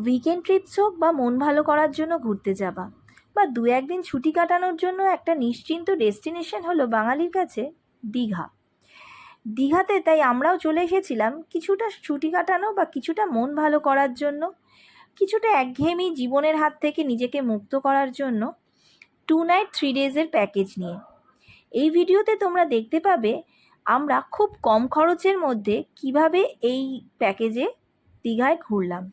Weekend TRIPS হোক বা মন ভালো করার জন্য ঘুরতে যাবা বা দু একদিন ছুটি কাটানোর জন্য একটা নিশ্চিন্ত ডেস্টিনেশন হলো বাঙালির কাছে দীঘা। দীঘাতে তাই আমরাও চলে এসেছিলাম কিছুটা ছুটি কাটানো বা কিছুটা মন ভালো করার জন্য, কিছুটা একঘেয়েমি জীবনের হাত থেকে নিজেকে মুক্ত করার জন্য টু নাইট থ্রি ডেজের প্যাকেজ নিয়ে। এই ভিডিওতে তোমরা দেখতে পাবে আমরা খুব কম খরচের মধ্যে কীভাবে এই প্যাকেজে দীঘায় ঘুরলাম।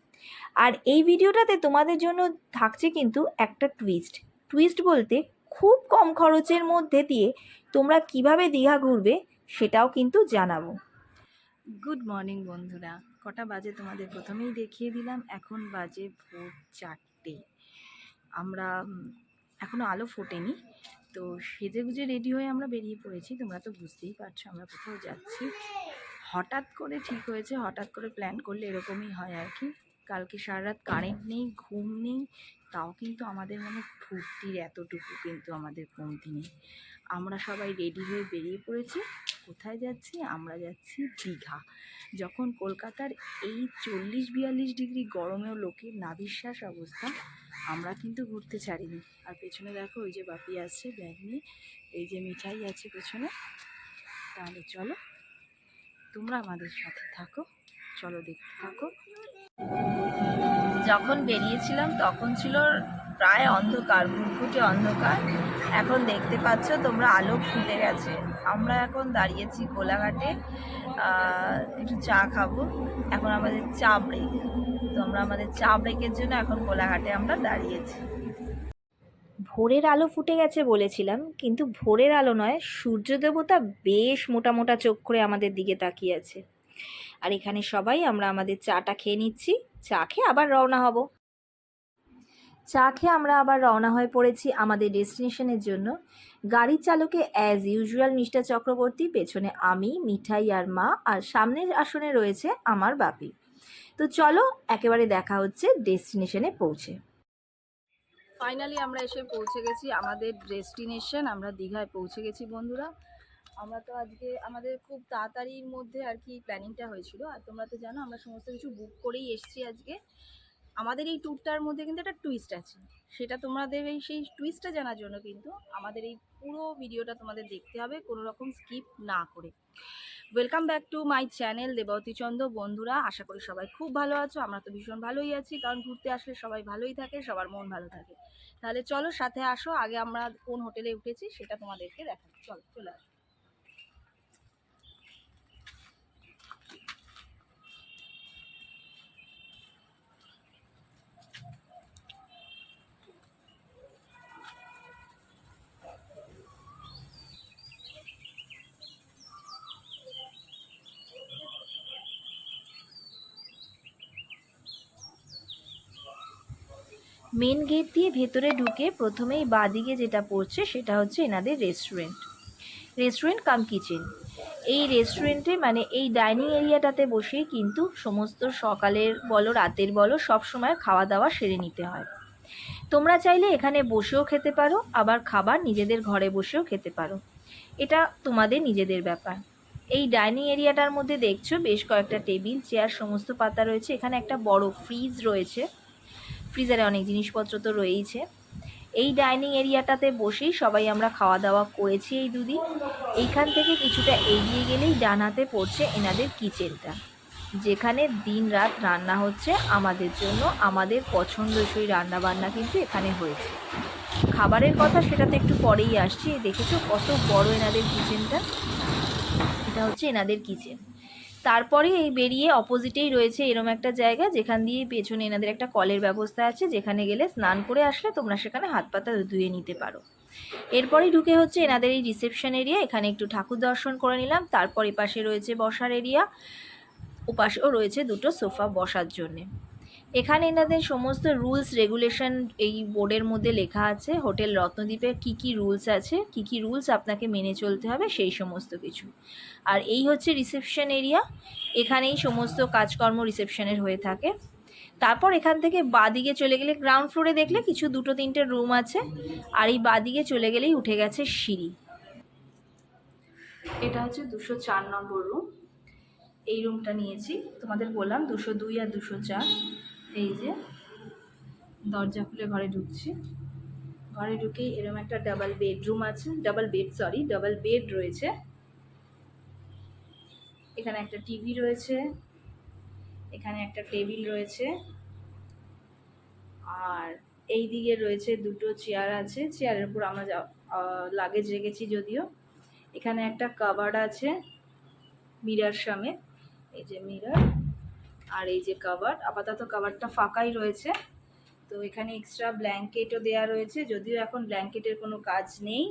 আর এই ভিডিওটাতে তোমাদের জন্য থাকছে কিন্তু একটা টুইস্ট টুইস্ট বলতে খুব কম খরচের মধ্যে দিয়ে তোমরা কীভাবে দীঘা ঘুরবে সেটাও কিন্তু জানাব। গুড মর্নিং বন্ধুরা। কটা বাজে তোমাদের প্রথমেই দেখিয়ে দিলাম। এখন বাজে ভোর চারটে। আমরা এখনও আলো ফোটেনি। তো সেজে গুজে রেডি হয়ে আমরা বেরিয়ে পড়েছি। তোমরা তো বুঝতেই পারছ আমরা কোথাও যাচ্ছি। হঠাৎ করে ঠিক হয়েছে, হঠাৎ করে প্ল্যান করলে এরকমই হয় আর কি। কালকে সারা রাত কারেন্ট নেই, ঘুম নেই, তাও কিন্তু আমাদের মনে ফুর্তির এতটুকু কিন্তু আমাদের কমতি নেই। আমরা সবাই রেডি হয়ে বেরিয়ে পড়েছি, কোথায় যাচ্ছি? আমরা যাচ্ছি দীঘা। যখন কলকাতার এই চল্লিশ বিয়াল্লিশ ডিগ্রি গরমেও লোকের নাভিশ্বাস অবস্থা, আমরা কিন্তু ঘুরতে ছাড়িনি। আর পেছনে দেখো ওই যে বাপি আসছে ব্যাগ নিয়ে, এই যে মিঠাই আছে পেছনে। তাহলে চলো, তোমরা আমাদের সাথে থাকো, চলো দেখতে থাকো। যখন বেরিয়েছিলাম, তখন ছিল প্রায় অন্ধকার ঘুটঘুটে অন্ধকার। এখন দেখতে পাচ্ছ তোমরা আলো ফুটে গেছে। আমরা এখন দাঁড়িয়েছি কোলাঘাটে। একটু চা খাব। এখন আমাদের চা ব্রেক তো আমরা আমাদের চা ব্রেকের জন্য এখন কোলাঘাটে আমরা দাঁড়িয়েছি। ভোরের আলো ফুটে গেছে বলেছিলাম, কিন্তু ভোরের আলো নয় সূর্য দেবতা বেশ মোটা মোটা চোখ করে আমাদের দিকে তাকিয়ে আছে। আর এখানে সবাই আমরা আমাদের চাটা খেয়ে নিচ্ছি। চা খেয়ে আবার রওনা হব। চা খেয়ে আমরা আবার রওনা হয়ে পড়েছি আমাদের ডেস্টিনেশনের জন্য। গাড়ির চালকে অ্যাজ ইউজুয়াল মিস্টার চক্রবর্তী, পেছনে আমি, মিঠাই আর মা, আর সামনের আসনে রয়েছে আমার বাপি। তো চলো, একেবারে দেখা হচ্ছে ডেস্টিনেশনে পৌঁছে। ফাইনালি আমরা এসে পৌঁছে গেছি আমাদের ডেস্টিনেশন, আমরা দীঘায় পৌঁছে গেছি বন্ধুরা। আমরা তো আজকে আমাদের খুব তাড়াতাড়ির মধ্যে আর কি প্ল্যানিংটা হয়েছিল। আর তোমরা তো জানো, আমরা সমস্ত কিছু বুক করেই এসেছি আজকে। আমাদের এই ট্যুরটার মধ্যে কিন্তু একটা টুইস্ট আছে। সেটা তোমাদের এই সেই টুইস্টটা জানার জন্য কিন্তু আমাদের এই পুরো ভিডিওটা তোমাদের দেখতে হবে, কোনো রকম স্কিপ না করে। Welcome back to my channel Debabati Chandra বন্ধুরা, আশা করি সবাই খুব ভালো আছো। আমরা তো ভীষণ ভালোই আছি, কারণ ঘুরতে আসলে সবাই ভালোই থাকে, সবার মন ভালো থাকে। তাহলে চলো, সাথে আসো। আগে আমরা কোন হোটেলে উঠেছি, সেটা তোমাদেরকে দেখাবো। চলো, চলে আসো। মেন গেট দিয়ে ভেতরে ঢুকে প্রথমেই বাদিকে যেটা পড়ছে সেটা হচ্ছে এনাদের রেস্টুরেন্ট। রেস্টুরেন্ট কাম কিচেন। এই রেস্টুরেন্টে মানে এই ডাইনিং এরিয়াটাতে বসেই কিন্তু সমস্ত সকালের বলো, রাতের বলো, সব সময় খাওয়া দাওয়া সেরে নিতে হয়। তোমরা চাইলে এখানে বসেও খেতে পারো, আবার খাবার নিজেদের ঘরে বসেও খেতে পারো। এটা তোমাদের নিজেদের ব্যাপার। এই ডাইনিং এরিয়াটার মধ্যে দেখছ বেশ কয়েকটা টেবিল, চেয়ার, সমস্ত পাতা রয়েছে। এখানে একটা বড় ফ্রিজ রয়েছে। ফ্রিজারে অনেক জিনিসপত্র তো রয়েইছে। এই ডাইনিং এরিয়াটাতে বসেই সবাই আমরা খাওয়া দাওয়া করেছি এই দুদিন। এইখান থেকে কিছুটা এগিয়ে গেলেই ডান হাতে পড়ছে এনাদের কিচেনটা, যেখানে দিন রাত রান্না হচ্ছে আমাদের জন্য। আমাদের পছন্দসই রান্না বান্না কিন্তু এখানে হয়েছে। খাবারের কথা সেটা তো একটু পরেই আসছি। দেখেছ কত বড় এনাদের কিচেনটা? এটা হচ্ছে এনাদের কিচেন। তারপরে এই বেরিয়ে অপোজিটেই রয়েছে এরম একটা জায়গা, যেখান দিয়ে পেছনে এনাদের একটা কলের ব্যবস্থা আছে, যেখানে গেলে স্নান করে আসলে তোমরা সেখানে হাত পাতা ধুয়ে নিতে পারো। এরপরেই ঢুকে হচ্ছে এনাদের এই রিসেপশন এরিয়া এখানে একটু ঠাকুর দর্শন করে নিলাম। তারপর এপাশে রয়েছে বসার এরিয়া ওপাশেও রয়েছে দুটো সোফা বসার জন্যে। এখানে এনাদের সমস্ত রুলস রেগুলেশন এই বোর্ডের মধ্যে লেখা আছে। হোটেল রত্নদ্বীপের কী কী রুলস আছে, কী কী রুলস আপনাকে মেনে চলতে হবে, সেই সমস্ত কিছু। আর এই হচ্ছে রিসেপশন এরিয়া এখানেই সমস্ত কাজকর্ম রিসেপশনের হয়ে থাকে। তারপর এখান থেকে বাদিকে চলে গেলে গ্রাউন্ড ফ্লোরে দেখলে কিছু দুটো তিনটে রুম আছে, আর এই বাদিকে চলে গেলেই উঠে গেছে সিঁড়ি। এটা হচ্ছে দুশো চার নম্বর রুম এই রুমটা নিয়েছি, তোমাদের বললাম দুশো দুই আর দুশো চার। এই যে, দরজা খুলে ঘরে ঢুকছি। ঘরে ঢুকেই এরকম একটা ডাবল বেডরুম আছে double bed sorry double bed রয়েছে। এখানে একটা টিভি রয়েছে, এখানে একটা টেবিল রয়েছে। আর এই দিকে রয়েছে দুটো চেয়ার আছে চেয়ারের উপর আমরা লাগেজ রেখেছি যদিও। এখানে একটা কাভার্ড আছে মিরার সমেত এই যে মিরার আর এই যে কাভার্ড আপাতত কাভারটা ফাঁকাই রয়েছে। তো এখানে এক্সট্রা ব্ল্যাঙ্কেটও দেওয়া রয়েছে, যদিও এখন ব্ল্যাঙ্কেটের কোনো কাজ নেই।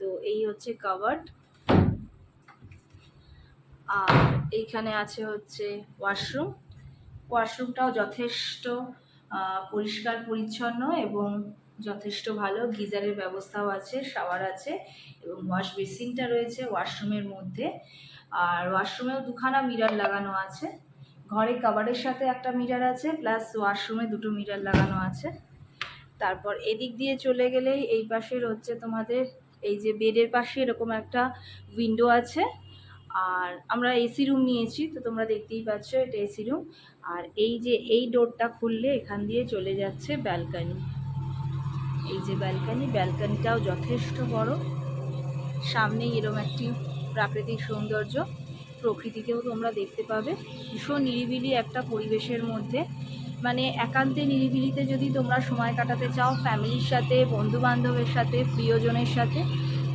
তো এই হচ্ছে কাভার্ড আর এইখানে আছে হচ্ছে ওয়াশরুম ওয়াশরুমটাও যথেষ্ট পরিষ্কার, পরিচ্ছন্ন এবং যথেষ্ট ভালো। গিজারের ব্যবস্থাও আছে শাওয়ার আছে এবং ওয়াশ বেসিনটা রয়েছে ওয়াশরুমের মধ্যে। আর ওয়াশরুমেও দুখানা মিরার লাগানো আছে। ঘরে কাবারের সাথে একটা মিরার আছে, প্লাস ওয়াশরুমে দুটো মিরার লাগানো আছে। তারপর এদিক দিয়ে চলে গেলেই এই পাশের হচ্ছে তোমাদের, এই যে বেডের পাশে এরকম একটা উইন্ডো আছে। আর আমরা এসি রুম নিয়েছি, তো তোমরা দেখতেই পাচ্ছ এটা এসি রুম আর এই যে এই ডোরটা খুললে এখান দিয়ে চলে যাচ্ছে ব্যালকানি এই যে ব্যালকানি ব্যালকানিটাও যথেষ্ট বড়। সামনেই এরম একটি প্রাকৃতিক সৌন্দর্য। প্রকৃতিকেও তোমরা দেখতে পাবে। ভীষণ নিরিবিলি একটা পরিবেশের মধ্যে। মানে একান্তে নিরিবিলিতে যদি তোমরা সময় কাটাতে চাও ফ্যামিলির সাথে বন্ধু বান্ধবের সাথে, প্রিয়জনের সাথে,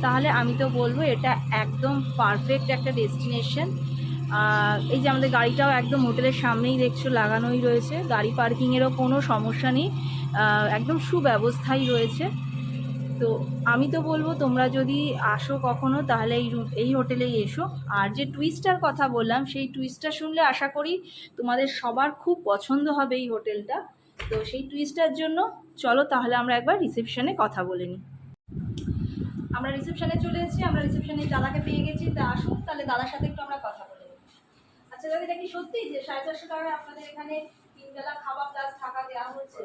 তাহলে আমি তো বলব এটা একদম পারফেক্ট একটা ডেস্টিনেশন এই যে আমাদের গাড়িটাও একদম হোটেলের সামনেই দেখছ লাগানোই রয়েছে। গাড়ি পার্কিংয়েরও কোনো সমস্যা নেই। একদম সুব্যবস্থাই রয়েছে। তো আমি তো বলব তোমরা যদি আসো কখনো, তাহলে এই এই হোটেলেই এসো। আর যে টুইস্টার কথা বললাম, সেই টুইস্টটা শুনলে আশা করি তোমাদের সবার খুব পছন্দ হবে এই হোটেলটা। তো সেই টুইস্টার জন্য চলো তাহলে আমরা একবার রিসেপশনে কথা বলে নিই। আমরা রিসেপশনে চলে এসেছি, আমরা রিসেপশনে দাদাকে পেয়ে গেছি। তা আসুন, তাহলে দাদার সাথে একটু আমরা কথা আচ্ছা দাদা এটা কি সত্যি যে সাড়ে চারশো টাকায় আপনাদের এখানে তিন বেলা খাবার প্লাস থাকা দেওয়া হচ্ছে?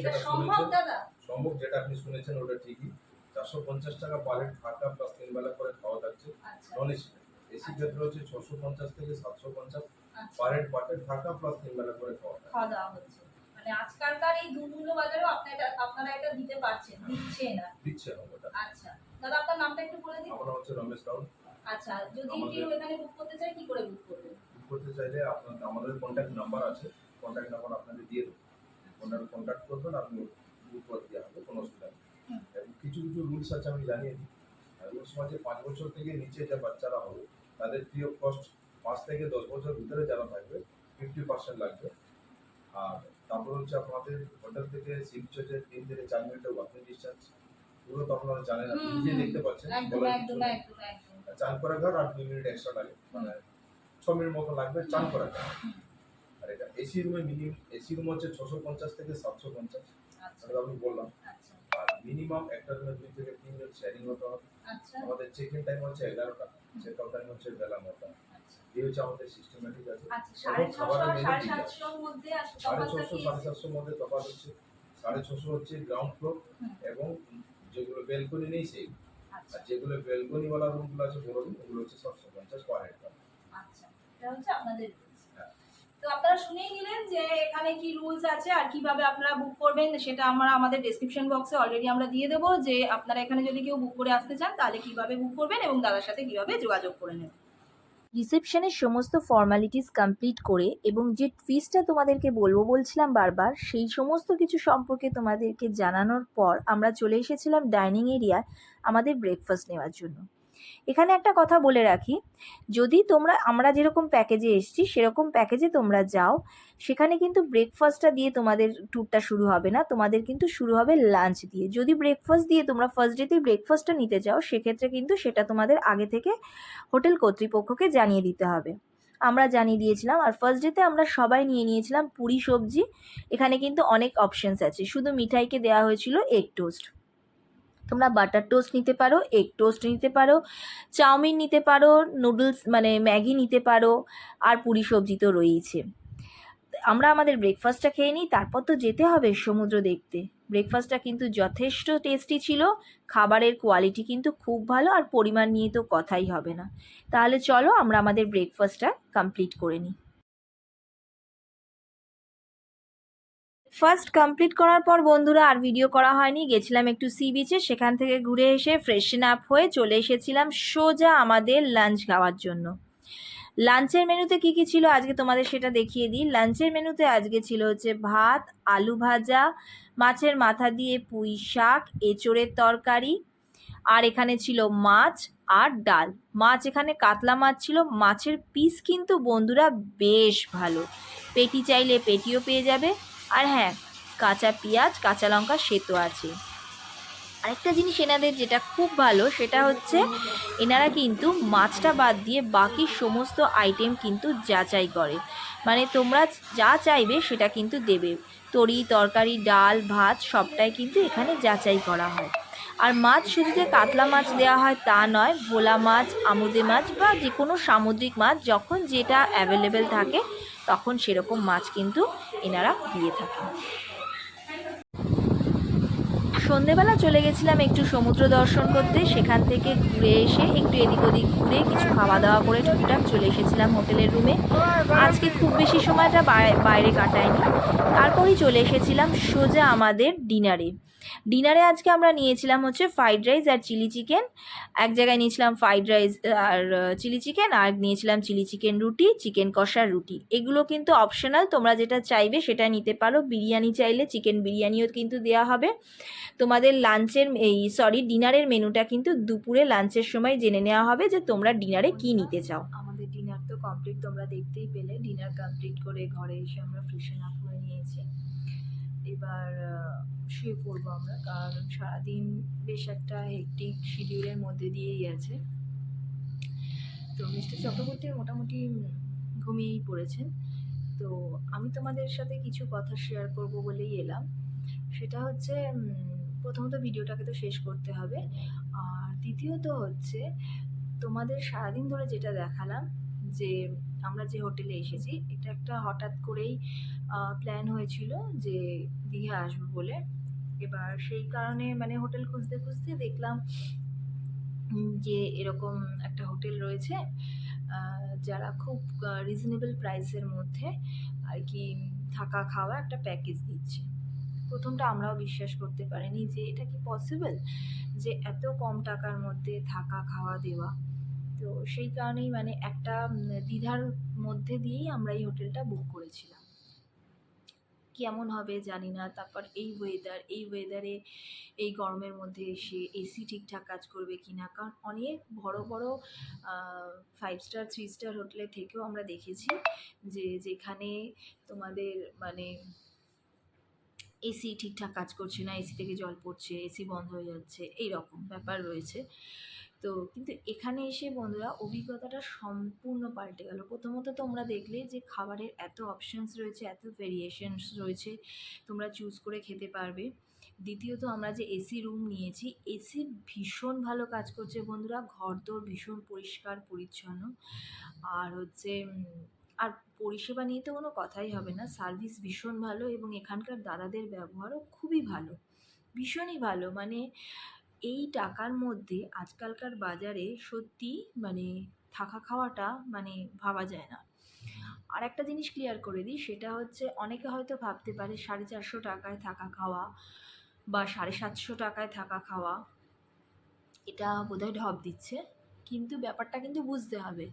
এটা সম্ভব দাদা? সম্ভব যেটা আপনি শুনেছেন ওটা ঠিকই। চারশো পঞ্চাশ টাকা পার হেড থাকা প্লাস তিন বেলা করে খাওয়া থাকছে। আচ্ছা। নন এসি এসি ক্ষেত্রে হচ্ছে ছশো পঞ্চাশ থেকে সাতশো পঞ্চাশ আচ্ছা। পার হেড হেড থাকা প্লাস তিন বেলা করে খাওয়া খাওয়া দাওয়া হচ্ছে। মানে আজকালকার এই দুমূল্য বাজারেও আপনারা আপনারা এটা দিতে পারছেন দিচ্ছে না। দিচ্ছে না ওটা। আচ্ছা। দাদা আপনার নামটা একটু বলে দিন। আমার হচ্ছে রমেশ রাউল। আচ্ছা যদি কেউ এখানে বুক করতে চায় কি করে বুক করবে? করতে চাইলে আপনার আমাদের কন্ট্যাক্ট নাম্বার আছে। কন্ট্যাক্ট নাম্বার আপনাকে দিয়ে দেবো। ওনার কন্ট্যাক্ট করবেন আপনি বুক করে দেওয়া হবে কোনো অসুবিধা নেই। এবং কিছু কিছু রুলস আছে আমি জানিয়ে দিই। রুলস মাঝে পাঁচ বছর থেকে নিচে যে বাচ্চারা হবে তাদের ফ্রি অফ কস্ট পাঁচ থেকে দশ বছর ভিতরে যারা থাকবে ফিফটি পার্সেন্ট লাগবে। আর তারপর হচ্ছে আপনাদের হোটেল থেকে শিব চোখে তিন থেকে চার মিনিটের ওয়াকিং ডিস্টেন্স পুরো তো আপনারা জানেন আপনি নিজে দেখতে পাচ্ছেন একদম বলার একদম একদম একদম। চান করা ঘর আর দুই মিনিট এক্সট্রা লাগে মানে ছ মিনিট মতো লাগবে চান করা আর এটা এসি রুমে মিনিমাম এসি রুম হচ্ছে ছশো পঞ্চাশ থেকে সাতশো পঞ্চাশ। আচ্ছা। সেটা আমি বললাম। আচ্ছা। আর মিনিমাম একটা রুমে দুই থেকে তিনজন শেয়ারিং হতে হবে। আচ্ছা। আমাদের চেক ইন টাইম হচ্ছে এগারোটা। চেক আউট টাইম হচ্ছে বেলা নটা। আচ্ছা। এই হচ্ছে আমাদের সিস্টেমেটিক আছে। আচ্ছা সাড়ে ছশো খাবারের সাড়ে মধ্যে আসলে সাড়ে তফাৎটা ছশো সাড়ে সাতশোর মধ্যে তফাৎ হচ্ছে। সাড়ে ছশো হচ্ছে গ্রাউন্ড ফ্লোর এবং যেগুলো বেলকনি নেই সেই। আচ্ছা। আর যেগুলো বেলকনিওয়ালা রুমগুলো আছে বড় রুম ওগুলো হচ্ছে সাতশো পঞ্চাশ পার হেড আচ্ছা এটা হচ্ছে আপনাদের। তো আপনারা শুনেই নিলেন যে এখানে কি রুলস আছে আর কীভাবে আপনারা বুক করবেন, সেটা আমরা আমাদের ডেসক্রিপশন বক্সে অলরেডি আমরা দিয়ে দেবো যে আপনারা এখানে যদি কেউ বুক করে আসতে চান, তাহলে কীভাবে বুক করবেন এবং দাদার সাথে কীভাবে যোগাযোগ করে নেবেন রিসেপশনের সমস্ত ফর্মালিটিস কমপ্লিট করে এবং যে টুইস্টটা তোমাদেরকে বলব, বলছিলাম বারবার, সেই সমস্ত কিছু সম্পর্কে তোমাদেরকে জানানোর পর আমরা চলে এসেছিলাম ডাইনিং এরিয়ায় আমাদের ব্রেকফাস্ট নেওয়ার জন্য এখানে একটা কথা বলে রাখি, যদি তোমরা, আমরা যেরকম প্যাকেজে এসেছি, সেরকম প্যাকেজে তোমরা যাও, সেখানে কিন্তু ব্রেকফাস্টটা দিয়ে তোমাদের ট্যুরটা শুরু হবে না, তোমাদের কিন্তু শুরু হবে লাঞ্চ দিয়ে। যদি ব্রেকফাস্ট দিয়ে তোমরা ফার্স্ট ডেতেই ব্রেকফাস্টটা নিতে চাও সেক্ষেত্রে কিন্তু সেটা তোমাদের আগে থেকে হোটেল কর্তৃপক্ষকে জানিয়ে দিতে হবে। আমরা জানিয়ে দিয়েছিলাম, আর ফার্স্ট ডেতে আমরা সবাই নিয়ে নিয়েছিলাম পুরি সবজি, এখানে কিন্তু অনেক অপশানস আছে। শুধু মিঠাইকে দেওয়া হয়েছিল এগ টোস্ট তোমরা বাটার টোস্ট নিতে পারো এগ টোস্ট নিতে পারো, চাউমিন নিতে পারো নুডলস মানে ম্যাগি নিতে পারো, আর পুরি সবজি তো রয়েইছে। আমরা আমাদের ব্রেকফাস্টটা খেয়ে নিই, তারপর তো যেতে হবে সমুদ্র দেখতে। ব্রেকফাস্টটা কিন্তু যথেষ্ট টেস্টি ছিল, খাবারের কোয়ালিটি কিন্তু খুব ভালো, আর পরিমাণ নিয়ে তো কথাই হবে না। তাহলে চলো আমরা আমাদের ব্রেকফাস্টটা কমপ্লিট করে নিই। ফার্স্ট কমপ্লিট করার পর বন্ধুরা আর ভিডিও করা হয়নি। গেছিলাম একটু সি বিচে সেখান থেকে ঘুরে এসে ফ্রেশন আপ হয়ে চলে এসেছিলাম সোজা আমাদের লাঞ্চ খাওয়ার জন্য। লাঞ্চের মেনুতে কি কি ছিল আজকে তোমাদের সেটা দেখিয়ে দিই। লাঞ্চের মেনুতে আজকে ছিল হচ্ছে ভাত, আলু ভাজা, মাছের মাথা দিয়ে পুঁই শাক, এঁচোড়ের তরকারি, আর এখানে ছিল মাছ আর ডাল। মাছ এখানে কাতলা মাছ ছিল। মাছের পিস কিন্তু বন্ধুরা বেশ ভালো। পেটি চাইলে পেটিও পেয়ে যাবে। আর হ্যাঁ কাঁচা পেঁয়াজ, কাঁচা লঙ্কা সে তো আছে। আরেকটা জিনিস এনাদের যেটা খুব ভালো, সেটা হচ্ছে এনারা কিন্তু মাছটা বাদ দিয়ে বাকি সমস্ত আইটেম কিন্তু যাচাই করে। মানে তোমরা যা চাইবে সেটা কিন্তু দেবে। তরি, তরকারি, ডাল, ভাত সবটাই কিন্তু এখানে যাচাই করা হয়। আর মাছ শুধু যে কাতলা মাছ দেওয়া হয় তা নয়, ভোলা মাছ আমুদে মাছ বা যে কোনো সামুদ্রিক মাছ যখন যেটা অ্যাভেলেবেল থাকে তখন সেরকম মাছ কিন্তু এনারা দিয়ে থাকেন। সন্ধেবেলা চলে গেছিলাম একটু সমুদ্র দর্শন করতে। সেখান থেকে ঘুরে এসে একটু এদিক ওদিক ঘুরে কিছু খাওয়া দাওয়া করে টুকটাক চলে এসেছিলাম হোটেলের রুমে। আজকে খুব বেশি সময়টা বাইরে কাটায়নি। তারপরেই চলে এসেছিলাম সোজা আমাদের ডিনারে। ডিনারে আজকে আমরা নিয়েছিলাম হচ্ছে ফ্রাইড রাইস আর চিলি চিকেন এক জায়গায় নিয়েছিলাম ফ্রাইড রাইস আর চিলি চিকেন আর নিয়েছিলাম চিলি চিকেন রুটি চিকেন কষার রুটি। এগুলো কিন্তু অপশনাল তোমরা যেটা চাইবে সেটা নিতে পারো। বিরিয়ানি চাইলে চিকেন বিরিয়ানিও কিন্তু দেওয়া হবে। তোমাদের লাঞ্চের এই সরি ডিনারের মেনুটা কিন্তু দুপুরে লাঞ্চের সময় জেনে নেওয়া হবে যে তোমরা ডিনারে কি নিতে চাও। আমাদের ডিনার তো কমপ্লিট তোমরা দেখতেই পেলে। ডিনার কমপ্লিট করে ঘরে এসে আমরা ফ্রেশন আপ হয়ে নিয়েছি। এবার শুয়ে পড়ব আমরা। কারণ সারাদিন বেশ একটা হেকটিক শিডিউলের মধ্যে দিয়েই গেছে। তো মিস্টার চক্রবর্তী মোটামুটি ঘুমিয়েই পড়েছেন। তো আমি তোমাদের সাথে কিছু কথা শেয়ার করব বলেই এলাম। সেটা হচ্ছে প্রথমত ভিডিওটাকে তো শেষ করতে হবে। আর দ্বিতীয়ত হচ্ছে, তোমাদের সারাদিন ধরে যেটা দেখালাম, যে আমরা যে হোটেলে এসেছি, এটা একটা হঠাৎ করেই প্ল্যান হয়েছিল যে দীঘা আসব বলে। এবার সেই কারণে মানে হোটেল খুঁজতে খুঁজতে দেখলাম যে এরকম একটা হোটেল রয়েছে যারা খুব রিজনেবল প্রাইসের মধ্যে আর কি থাকা খাওয়া একটা প্যাকেজ দিচ্ছে। প্রথমটা আমরাও বিশ্বাস করতে পারিনি যে এটা কি পসিবল যে এত কম টাকার মধ্যে থাকা খাওয়া দেওয়া। তো সেই কারণেই মানে একটা দ্বিধার মধ্যে দিয়েই আমরা এই হোটেলটা বুক করেছিলাম। কেমন হবে জানি না। তারপর এই ওয়েদার এই ওয়েদারে এই গরমের মধ্যে এসে এসি ঠিকঠাক কাজ করবে কি না? কারণ অনেক বড় বড় ফাইভ স্টার থ্রি স্টার হোটেলের থেকেও আমরা দেখেছি যে যেখানে তোমাদের মানে এসি ঠিকঠাক কাজ করছে না এসি থেকে জল পড়ছে এসি বন্ধ হয়ে যাচ্ছে এই রকম ব্যাপার রয়েছে। তো কিন্তু এখানে এসে বন্ধুরা অভিজ্ঞতাটা সম্পূর্ণ পাল্টে গেল। প্রথমত তোমরা দেখলে যে খাবারের এত অপশনস রয়েছে, এত ভেরিয়েশনস রয়েছে তোমরা চুজ করে খেতে পারবে। দ্বিতীয়ত আমরা যে এসি রুম নিয়েছি এসি ভীষণ ভালো কাজ করছে বন্ধুরা ঘর দোর ভীষণ পরিষ্কার, পরিচ্ছন্ন। আর হচ্ছে, আর পরিষেবা নিয়ে তো কোনো কথাই হবে না সার্ভিস ভীষণ ভালো এবং এখানকার দাদাদের ব্যবহারও খুবই ভালো, ভীষণই ভালো। মানে এই টাকার মধ্যে আজকালকার বাজারে সত্যি মানে থাকা খাওয়াটা মানে ভাবা যায় না। আর একটা জিনিস ক্লিয়ার করে দিই, সেটা হচ্ছে অনেকে হয়তো ভাবতে পারে সাড়ে চারশো টাকায় থাকা খাওয়া বা সাড়ে সাতশো টাকায় থাকা খাওয়া, এটা বোধহয় ঢপ দিচ্ছে। কিন্তু ব্যাপারটা কিন্তু বুঝতে হবে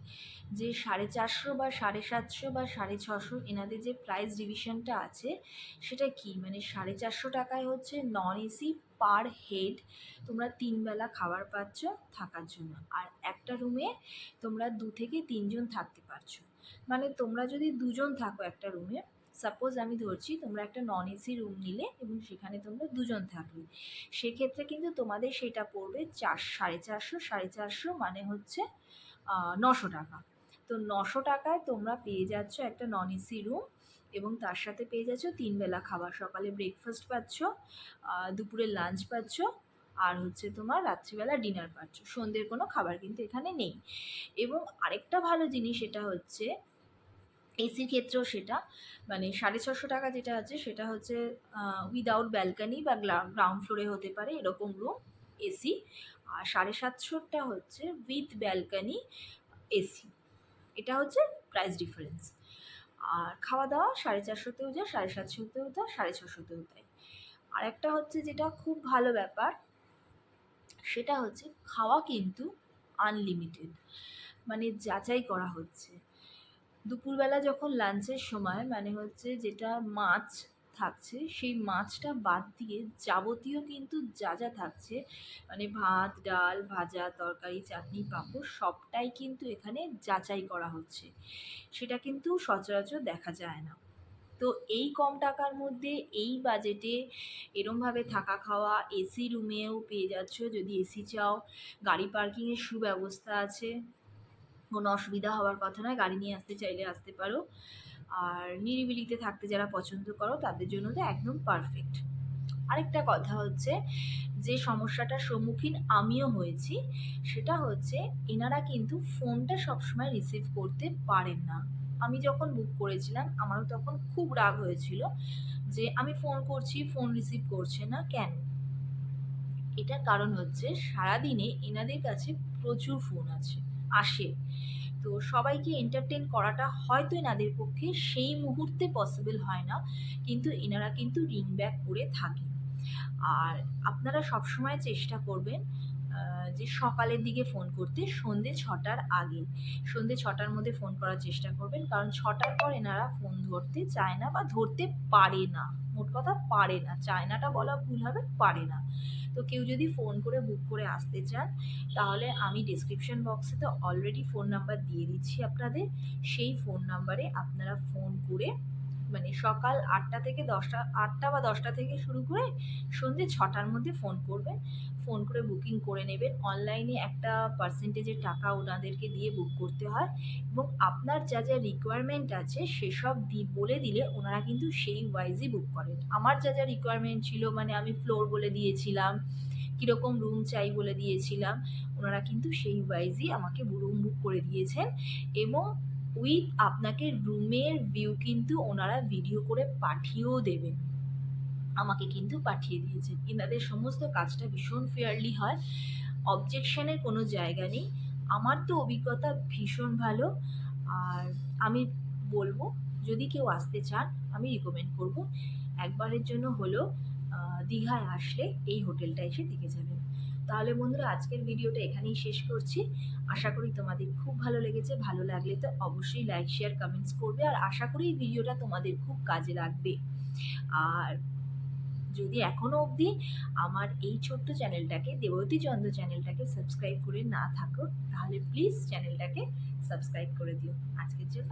যে সাড়ে চারশো বা সাড়ে সাতশো বা সাড়ে ছশো এনাদের যে প্রাইস ডিভিশনটা আছে, সেটা কি? মানে সাড়ে চারশো টাকায় হচ্ছে নন এসি পার হেড তোমরা তিনবেলা খাবার পাচ্ছ থাকার জন্য। আর একটা রুমে তোমরা দু থেকে তিনজন থাকতে পারছ। মানে তোমরা যদি দুজন থাকো একটা রুমে সাপোজ আমি ধরছি তোমরা একটা নন এসি রুম নিলে এবং সেখানে তোমরা দুজন থাকলে। সেক্ষেত্রে কিন্তু তোমাদের সেটা পড়বে চার, সাড়ে চারশো সাড়ে চারশো মানে হচ্ছে নশো টাকা। তো নশো টাকায় তোমরা পেয়ে যাচ্ছ একটা নন এসি রুম এবং তার সাথে পেয়ে যাচ্ছ তিন বেলা খাবার। সকালে ব্রেকফাস্ট পাচ্ছ দুপুরে লাঞ্চ পাচ্ছ আর হচ্ছে তোমার রাত্রিবেলা ডিনার পাচ্ছ। সন্ধ্যের কোনো খাবার কিন্তু এখানে নেই। এবং আরেকটা ভালো জিনিস এটা হচ্ছে এসির ক্ষেত্রেও সেটা। মানে সাড়ে ছশো টাকা যেটা আছে সেটা হচ্ছে উইদাউট ব্যালকানি বা গ্রাউন্ড ফ্লোরে হতে পারে এরকম রুম এসি আর সাড়ে সাতশোটা হচ্ছে উইথ ব্যালকানি এসি এটা হচ্ছে প্রাইস ডিফারেন্স আর খাওয়া দাওয়া সাড়ে চারশোতেও যায়, সাড়ে সাতশোতেও যায়, সাড়ে ছশোতেও দেয় আর একটা হচ্ছে যেটা খুব ভালো ব্যাপার, সেটা হচ্ছে খাওয়া কিন্তু আনলিমিটেড মানে যাচাই করা হচ্ছে। দুপুরবেলা যখন লাঞ্চের সময় মানে হচ্ছে যেটা মাছ থাকছে, সেই মাছটা বাদ দিয়ে যাবতীয় কিন্তু যা যা থাকছে মানে ভাত, ডাল, ভাজা, তরকারি, চাটনি, পাঁপড়, সবটাই কিন্তু এখানে যাচাই করা হচ্ছে। সেটা কিন্তু সচরাচর দেখা যায় না। তো এই কম টাকার মধ্যে এই বাজেটে এরমভাবে থাকা খাওয়া এসি রুমেও পেয়ে যাচ্ছ যদি এসি চাও। গাড়ি পার্কিংয়ের সুব্যবস্থা আছে। কোনো অসুবিধা হওয়ার কথা নয়, গাড়ি নিয়ে আসতে চাইলে আসতে পারো। আর নিরিবিলিতে থাকতে যারা পছন্দ করো, তাদের জন্য তো একদম পারফেক্ট আরেকটা কথা হচ্ছে, যে সমস্যাটার সম্মুখীন আমিও হয়েছি, সেটা হচ্ছে এনারা কিন্তু ফোনটা সবসময় রিসিভ করতে পারেন না। আমি যখন বুক করেছিলাম, আমারও তখন খুব রাগ হয়েছিল যে আমি ফোন করছি ফোন রিসিভ করছে না কেন? এটার কারণ হচ্ছে সারাদিনে এনাদের কাছে প্রচুর ফোন আছে। আসে। তো সবাইকে এন্টারটেন করাটা হয়তো এনাদের পক্ষে সেই মুহূর্তে পসিবল হয় না, কিন্তু এনারা কিন্তু রিং ব্যাক করে থাকে আর আপনারা সবসময় চেষ্টা করবেন যে সকালের দিকে ফোন করতে সন্ধে ছটার আগে। সন্ধে ছটার মধ্যে ফোন করার চেষ্টা করবেন, কারণ ছটার পর এনারা ফোন ধরতে চায় না বা ধরতে পারে না। মোট কথা পারে না। চায় নাটা বলা ভুল হবে, পারে না। তো কেউ যদি ফোন করে, বুক করে আসতে চান, তাহলে আমি ডিসক্রিপশন বক্সে তো অলরেডি ফোন নাম্বার দিয়ে দিচ্ছি আপনাদের। সেই ফোন নাম্বারে আপনারা ফোন করে মানে সকাল আটটা থেকে দশটা, আটটা বা দশটা থেকে শুরু করে সন্ধ্যে ছটার মধ্যে ফোন করবেন। ফোন করে বুকিং করে নেবেন। অনলাইনে একটা পার্সেন্টেজের টাকা ওনাদেরকে দিয়ে বুক করতে হয় এবং আপনার যা যা রিকোয়ারমেন্ট আছে সেসব দি, বলে দিলে ওনারা কিন্তু সেই ওয়াইজই বুক করেন। আমার যা যা রিকোয়ারমেন্ট ছিল মানে আমি ফ্লোর বলে দিয়েছিলাম, কীরকম রুম চাই বলে দিয়েছিলাম, ওনারা কিন্তু সেই ওয়াইজই আমাকে রুম বুক করে দিয়েছেন এবং উইথ আপনাকে রুমের ভিউ কিন্তু ওনারা ভিডিও করে পাঠিয়েও দেবেন। আমাকে কিন্তু পাঠিয়ে দিয়েছেন। এনাদের সমস্ত কাজটা ভীষণ ফেয়ারলি হয়। অবজেকশনের কোনো জায়গা নেই। আমার তো অভিজ্ঞতা ভীষণ ভালো। আর আমি বলব, যদি কেউ আসতে চান, আমি রিকমেন্ড করব। একবারের জন্য হলো দীঘায় আসলে এই হোটেলটা এসে থেকে যাবেন। তাহলে বন্ধুরা, আজকের ভিডিওটা এখানেই শেষ করছি। আশা করি তোমাদের খুব ভালো লেগেছে। ভালো লাগলে তো অবশ্যই লাইক শেয়ার কমেন্টস করবে আর আশা করি এই ভিডিওটা তোমাদের খুব কাজে লাগবে। আর যদি এখনও অবধি আমার এই ছোট্ট চ্যানেলটাকে দেবতী চন্দ্র চ্যানেলটাকে সাবস্ক্রাইব করে না থাকো, তাহলে প্লিজ চ্যানেলটাকে সাবস্ক্রাইব করে দিও। আজকের জন্য